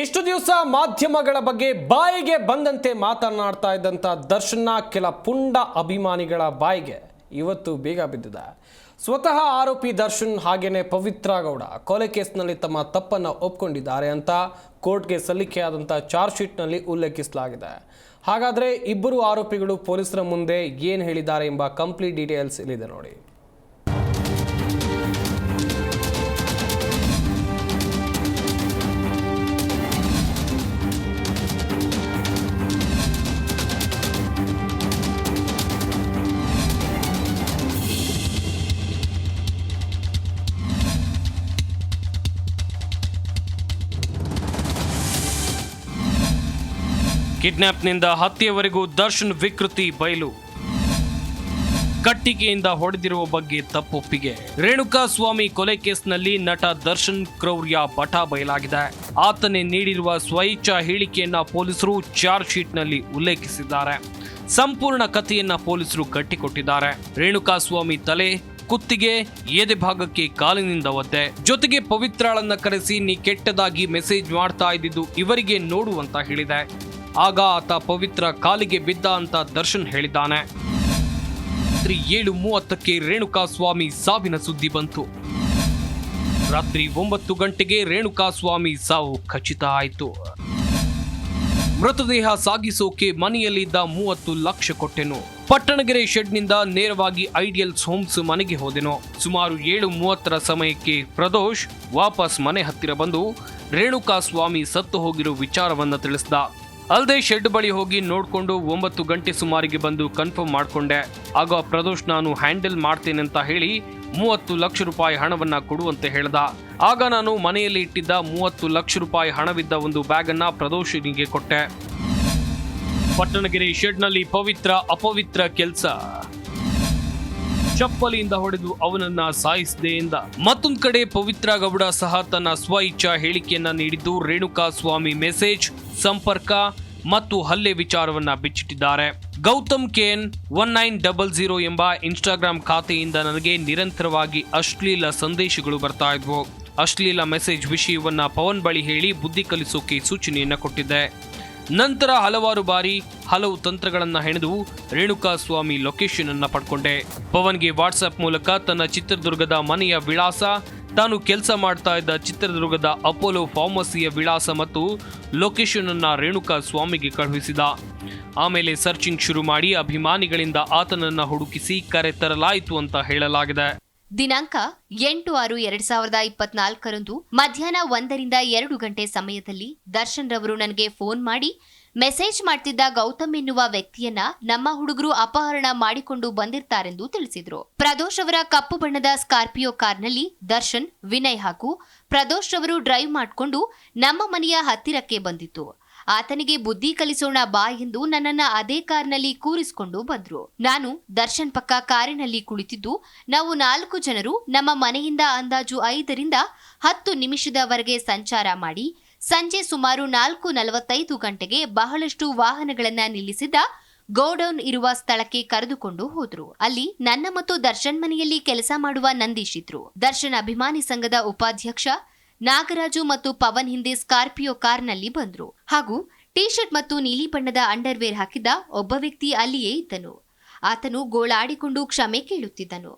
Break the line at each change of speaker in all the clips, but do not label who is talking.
ಇಷ್ಟು ದಿವಸ ಮಾಧ್ಯಮಗಳ ಬಗ್ಗೆ ಬಾಯಿಗೆ ಬಂದಂತೆ ಮಾತನಾಡ್ತಾ ಇದ್ದಂಥ ದರ್ಶನ ಕೆಲ ಪುಂಡ ಅಭಿಮಾನಿಗಳ ಬಾಯಿಗೆ ಇವತ್ತು ಬೇಗ ಬಿದ್ದಿದೆ. ಸ್ವತಃ ಆರೋಪಿ ದರ್ಶನ್ ಹಾಗೇನೆ ಪವಿತ್ರ ಗೌಡ ಕೊಲೆ ಕೇಸ್ನಲ್ಲಿ ತಮ್ಮ ತಪ್ಪನ್ನು ಒಪ್ಕೊಂಡಿದ್ದಾರೆ ಅಂತ ಕೋರ್ಟ್ಗೆ ಸಲ್ಲಿಕೆಯಾದಂಥ ಚಾರ್ಜ್ ಶೀಟ್ನಲ್ಲಿ ಉಲ್ಲೇಖಿಸಲಾಗಿದೆ. ಹಾಗಾದರೆ ಇಬ್ಬರು ಆರೋಪಿಗಳು ಪೊಲೀಸರ ಮುಂದೆ ಏನು ಹೇಳಿದ್ದಾರೆ ಎಂಬ ಕಂಪ್ಲೀಟ್ ಡೀಟೇಲ್ಸ್ ಇಲ್ಲಿದೆ ನೋಡಿ. ಕಿಡ್ನಾಪ್ನಿಂದ ಹತ್ಯೆವರೆಗೂ ದರ್ಶನ್ ವಿಕೃತಿ ಬಯಲು. ಕಟ್ಟಿಗೆಯಿಂದ ಹೊಡೆದಿರುವ ಬಗ್ಗೆ ತಪ್ಪೊಪ್ಪಿಗೆ. ರೇಣುಕಾ ಸ್ವಾಮಿ ಕೊಲೆ ಕೇಸ್ನಲ್ಲಿ ನಟ ದರ್ಶನ್ ಕ್ರೌರ್ಯ ಬಟ ಬಯಲಾಗಿದೆ. ಆತನೇ ನೀಡಿರುವ ಸ್ವಇಚ್ಛಾ ಹೇಳಿಕೆಯನ್ನ ಪೊಲೀಸರು ಚಾರ್ಜ್ ಶೀಟ್ನಲ್ಲಿ ಉಲ್ಲೇಖಿಸಿದ್ದಾರೆ. ಸಂಪೂರ್ಣ ಕಥೆಯನ್ನ ಪೊಲೀಸರು ಕಟ್ಟಿಕೊಟ್ಟಿದ್ದಾರೆ. ರೇಣುಕಾ ಸ್ವಾಮಿ ತಲೆ, ಕುತ್ತಿಗೆ, ಎದೆ ಭಾಗಕ್ಕೆ ಕಾಲಿನಿಂದ ಒದ್ದೆ. ಜೊತೆಗೆ ಪವಿತ್ರಾಳನ್ನ ಕರೆಸಿ ನೀ ಕೆಟ್ಟದಾಗಿ ಮೆಸೇಜ್ ಮಾಡ್ತಾ ಇದ್ದಿದ್ದು ಇವರಿಗೆ ನೋಡುವಂತ ಹೇಳಿದೆ. ಆಗ ಆತ ಪವಿತ್ರ ಕಾಲಿಗೆ ಬಿದ್ದ ಅಂತ ದರ್ಶನ್ ಹೇಳಿದ್ದಾನೆ. ರಾತ್ರಿ ಏಳು ಮೂವತ್ತಕ್ಕೆ ರೇಣುಕಾ ಸ್ವಾಮಿ ಸಾವಿನ ಸುದ್ದಿ ಬಂತು. ರಾತ್ರಿ ಒಂಬತ್ತು ಗಂಟೆಗೆ ರೇಣುಕಾ ಸ್ವಾಮಿ ಸಾವು ಖಚಿತ ಆಯಿತು. ಮೃತದೇಹ ಸಾಗಿಸೋಕೆ ಮನೆಯಲ್ಲಿದ್ದ ಮೂವತ್ತು ಲಕ್ಷ ಕೊಟ್ಟೆನು. ಪಟ್ಟಣಗೆರೆ ಶೆಡ್ನಿಂದ ನೇರವಾಗಿ ಐಡಿಯಲ್ಸ್ ಹೋಮ್ಸ್ ಮನೆಗೆ ಹೋದೆನು. ಸುಮಾರು ಏಳು ಮೂವತ್ತರ ಸಮಯಕ್ಕೆ ಪ್ರದೋಷ್ ವಾಪಸ್ ಮನೆ ಹತ್ತಿರ ಬಂದು ರೇಣುಕಾ ಸ್ವಾಮಿ ಸತ್ತು ಹೋಗಿರೋ ವಿಚಾರವನ್ನ ತಿಳಿಸ್ದ. ಅಲ್ಲದೆ ಶೆಡ್ ಬಳಿ ಹೋಗಿ ನೋಡಿಕೊಂಡು ಒಂಬತ್ತು ಗಂಟೆ ಸುಮಾರಿಗೆ ಬಂದು ಕನ್ಫರ್ಮ್ ಮಾಡಿಕೊಂಡೆ. ಆಗ ಪ್ರದೋಷ್ ನಾನು ಹ್ಯಾಂಡಲ್ ಮಾಡ್ತೇನೆ ಅಂತ ಹೇಳಿ ಮೂವತ್ತು ಲಕ್ಷ ರೂಪಾಯಿ ಹಣವನ್ನ ಕೊಡುವಂತೆ ಹೇಳ್ದ. ಆಗ ನಾನು ಮನೆಯಲ್ಲಿ ಇಟ್ಟಿದ್ದ ಮೂವತ್ತು ಲಕ್ಷ ರೂಪಾಯಿ ಹಣವಿದ್ದ ಒಂದು ಬ್ಯಾಗ್ ಅನ್ನ ಪ್ರದೋಷನಿಗೆ ಕೊಟ್ಟೆ. ಪಟ್ಟಣಗೆರೆ ಶೆಡ್ನಲ್ಲಿ ಪವಿತ್ರ ಅಪವಿತ್ರ ಕೆಲಸ. ಚಪ್ಪಲಿಯಿಂದ ಹೊಡೆದು ಅವನನ್ನ ಸಾಯಿಸಿದೆ ಎಂದ. ಮತ್ತೊಂದು ಕಡೆ ಪವಿತ್ರ ಗೌಡ ಸಹ ತನ್ನ ಸ್ವ ಇಚ್ಛಾ ಹೇಳಿಕೆಯನ್ನ ನೀಡಿದ್ದು ರೇಣುಕಾ ಸ್ವಾಮಿ ಮೆಸೇಜ್ ಸಂಪರ್ಕ ಮತ್ತು ಹಲ್ಲೆ ವಿಚಾರವನ್ನ ಬಿಚ್ಚಿಟ್ಟಿದ್ದಾರೆ. Gautham Kane one nine double zero ಎಂಬ ಇನ್ಸ್ಟಾಗ್ರಾಮ್ ಖಾತೆಯಿಂದ ನನಗೆ ನಿರಂತರವಾಗಿ ಅಶ್ಲೀಲ ಸಂದೇಶಗಳು ಬರ್ತಾ ಇದ್ವು. ಅಶ್ಲೀಲ ಮೆಸೇಜ್ ವಿಷಯವನ್ನ ಪವನ್ ಬಳಿ ಹೇಳಿ ಬುದ್ಧಿ ಕಲಿಸೋಕೆ ಸೂಚನೆಯನ್ನ ಕೊಟ್ಟಿದ್ದೆ. ನಂತರ ಹಲವಾರು ಬಾರಿ ಹಲವು ತಂತ್ರಗಳನ್ನ ಹೆಣೆದು ರೇಣುಕಾ ಸ್ವಾಮಿ ಲೊಕೇಶನ್ ಅನ್ನ ಪಡ್ಕೊಂಡೆ. ಪವನ್ಗೆ ವಾಟ್ಸ್ಆಪ್ ಮೂಲಕ ತನ್ನ ಚಿತ್ರದುರ್ಗದ ಮನೆಯ ವಿಳಾಸ ತಾನು ಕೆಲಸ ಮಾಡ್ತಾ ಇದ್ದ ಚಿತ್ರದುರ್ಗದ ಅಪೋಲೋ ಫಾರ್ಮಸಿಯ ವಿಳಾಸ ಮತ್ತು ಲೊಕೇಶನ್ ಅನ್ನ ರೇಣುಕಾ ಸ್ವಾಮಿಗೆ ಕಳುಹಿಸಿದ. ಆಮೇಲೆ ಸರ್ಚಿಂಗ್ ಶುರು ಮಾಡಿ ಅಭಿಮಾನಿಗಳಿಂದ ಆತನನ್ನ ಹುಡುಕಿಸಿ ಕರೆ ತರಲಾಯಿತು ಅಂತ ಹೇಳಲಾಗಿದೆ.
ದಿನಾಂಕ ಎಂಟು ಆರು ಎರಡ್ ಸಾವಿರದ ಇಪ್ಪತ್ನಾಲ್ಕರಂದು ಮಧ್ಯಾಹ್ನ ಒಂದರಿಂದ ಎರಡು ಗಂಟೆ ಸಮಯದಲ್ಲಿ ದರ್ಶನ್ ರವರು ನನಗೆ ಫೋನ್ ಮಾಡಿ ಮೆಸೇಜ್ ಮಾಡ್ತಿದ್ದ ಗೌತಮ್ ಎನ್ನುವ ವ್ಯಕ್ತಿಯನ್ನ ನಮ್ಮ ಹುಡುಗರು ಅಪಹರಣ ಮಾಡಿಕೊಂಡು ಬಂದಿರ್ತಾರೆಂದು ತಿಳಿಸಿದ್ರು. ಪ್ರದೋಷ್ ಅವರ ಕಪ್ಪು ಬಣ್ಣದ ಸ್ಕಾರ್ಪಿಯೋ ಕಾರ್ನಲ್ಲಿ ದರ್ಶನ್, ವಿನಯ್ ಹಾಗೂ ಪ್ರದೋಷ್ ರವರು ಡ್ರೈವ್ ಮಾಡಿಕೊಂಡು ನಮ್ಮ ಮನೆಯ ಹತ್ತಿರಕ್ಕೆ ಬಂದಿತ್ತು. ಆತನಿಗೆ ಬುದ್ಧಿ ಕಲಿಸೋಣ ಬಾ ಎಂದು ನನ್ನನ್ನ ಅದೇ ಕಾರ್ನಲ್ಲಿ ಕೂರಿಸಿಕೊಂಡು ಬಂದ್ರು. ನಾನು ದರ್ಶನ್ ಪಕ್ಕ ಕಾರಿನಲ್ಲಿ ಕುಳಿತಿದ್ದು, ನಾವು ನಾಲ್ಕು ಜನರು ನಮ್ಮ ಮನೆಯಿಂದ ಅಂದಾಜು ಐದರಿಂದ ಹತ್ತು ನಿಮಿಷದವರೆಗೆ ಸಂಚಾರ ಮಾಡಿ, ಸಂಜೆ ಸುಮಾರು ನಾಲ್ಕು ನಲವತ್ತೈದು ಗಂಟೆಗೆ ಬಹಳಷ್ಟು ವಾಹನಗಳನ್ನ ನಿಲ್ಲಿಸಿದ್ದ ಗೋಡೌನ್ ಇರುವ ಸ್ಥಳಕ್ಕೆ ಕರೆದುಕೊಂಡು ಹೋದ್ರು. ಅಲ್ಲಿ ನನ್ನ ಮತ್ತು ದರ್ಶನ್ ಮನೆಯಲ್ಲಿ ಕೆಲಸ ಮಾಡುವ ನಂದೀಶ್ ಇದ್ರು. ದರ್ಶನ್ ಅಭಿಮಾನಿ ಸಂಘದ ಉಪಾಧ್ಯಕ್ಷ ನಾಗರಾಜು ಮತ್ತು ಪವನ್ ಹಿಂದೆ ಸ್ಕಾರ್ಪಿಯೋ ಕಾರ್ನಲ್ಲಿ ಬಂದ್ರು. ಹಾಗೂ ಟೀ ಶರ್ಟ್ ಮತ್ತು ನೀಲಿ ಬಣ್ಣದ ಅಂಡರ್ವೇರ್ ಹಾಕಿದ್ದ ಒಬ್ಬ ವ್ಯಕ್ತಿ ಅಲ್ಲಿಯೇ ಇದ್ದನು. ಆತನು ಗೋಳಾಡಿಕೊಂಡು ಕ್ಷಮೆ ಕೇಳುತ್ತಿದ್ದನು.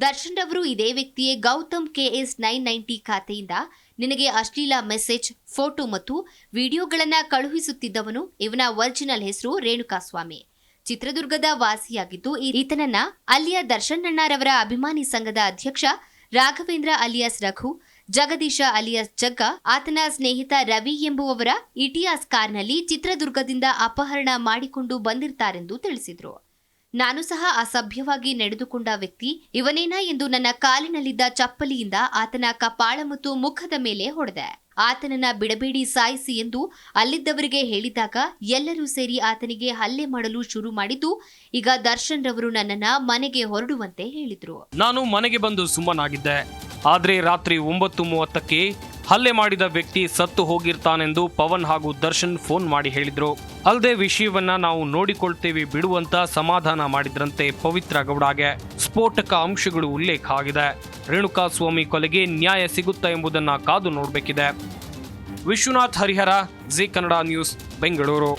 ದರ್ಶನ್ ರವರು ಇದೇ ವ್ಯಕ್ತಿಯೇ ಗೌತಮ್ ಕೆಎಸ್ ನೈನ್ ನೈಂಟಿ ಖಾತೆಯಿಂದ ನಿನಗೆ ಅಶ್ಲೀಲ ಮೆಸೇಜ್, ಫೋಟೋ ಮತ್ತು ವಿಡಿಯೋಗಳನ್ನ ಕಳುಹಿಸುತ್ತಿದ್ದವನು ಇವನ ಒರಿಜಿನಲ್ ಹೆಸರು ರೇಣುಕಾಸ್ವಾಮಿ. ಚಿತ್ರದುರ್ಗದ ವಾಸಿಯಾಗಿದ್ದು ಈತನನ್ನ ಅಲ್ಲಿಯ ದರ್ಶನ್ ಅಣ್ಣಾರವರ ಅಭಿಮಾನಿ ಸಂಘದ ಅಧ್ಯಕ್ಷ ರಾಘವೇಂದ್ರ ಅಲಿಯಾಸ್ ರಘು ಜಗದೀಶ ಅಲಿಯಾಸ್ ಜಗ್ಗ, ಆತನ ಸ್ನೇಹಿತ ರವಿ ಎಂಬುವವರ ಇಟಿಯಾಸ್ ಕಾರ್ನಲ್ಲಿ ಚಿತ್ರದುರ್ಗದಿಂದ ಅಪಹರಣ ಮಾಡಿಕೊಂಡು ಬಂದಿರ್ತಾರೆಂದು ತಿಳಿಸಿದ್ರು. ನಾನು ಸಹ ಅಸಭ್ಯವಾಗಿ ನಡೆದುಕೊಂಡ ವ್ಯಕ್ತಿ, ಇವನೇನಾ ಎಂದು ನನ್ನ ಕಾಲಿನಲ್ಲಿದ್ದ ಚಪ್ಪಲಿಯಿಂದ ಆತನ ಕಪಾಳ ಮತ್ತು ಮುಖದ ಮೇಲೆ ಹೊಡೆದೆ. ಆತನನ್ನ ಬಿಡಬೇಡಿ ಸಾಯಿಸಿ ಎಂದು ಅಲ್ಲಿದ್ದವರಿಗೆ ಹೇಳಿದಾಗ ಎಲ್ಲರೂ ಸೇರಿ ಆತನಿಗೆ ಹಲ್ಲೆ ಮಾಡಲು ಶುರು ಮಾಡಿದ್ದು, ಈಗ ದರ್ಶನ್ ರವರು ನನ್ನನ್ನ ಮನೆಗೆ ಹೊರಡುವಂತೆ ಹೇಳಿದ್ರು.
ನಾನು ಮನೆಗೆ ಬಂದು ಸುಮ್ಮನಾಗಿದ್ದೆ. ಆದ್ರೆ ರಾತ್ರಿ ಒಂಬತ್ತು ಮೂವತ್ತಕ್ಕೆ ಹಲ್ಲೆ ಮಾಡಿದ ವ್ಯಕ್ತಿ ಸತ್ತು ಹೋಗಿರ್ತಾನೆಂದು ಪವನ್ ಹಾಗೂ ದರ್ಶನ್ ಫೋನ್ ಮಾಡಿ ಹೇಳಿದ್ರು. ಅಲ್ಲದೆ ವಿಷಯವನ್ನ ನಾವು ನೋಡಿಕೊಳ್ತೇವೆ ಬಿಡುವಂತ ಸಮಾಧಾನ ಮಾಡಿದ್ರಂತೆ ಪವಿತ್ರ ಗೌಡಗೆ ಸ್ಫೋಟಕ ಅಂಶಗಳು ಉಲ್ಲೇಖ ಆಗಿದೆ. ರೇಣುಕಾ ಸ್ವಾಮಿ ಕೊಲೆಗೆ ನ್ಯಾಯ ಸಿಗುತ್ತಾ ಎಂಬುದನ್ನ ಕಾದು ನೋಡಬೇಕಿದೆ. Vishwanath Harihara, G Kannada news, Bengaluru.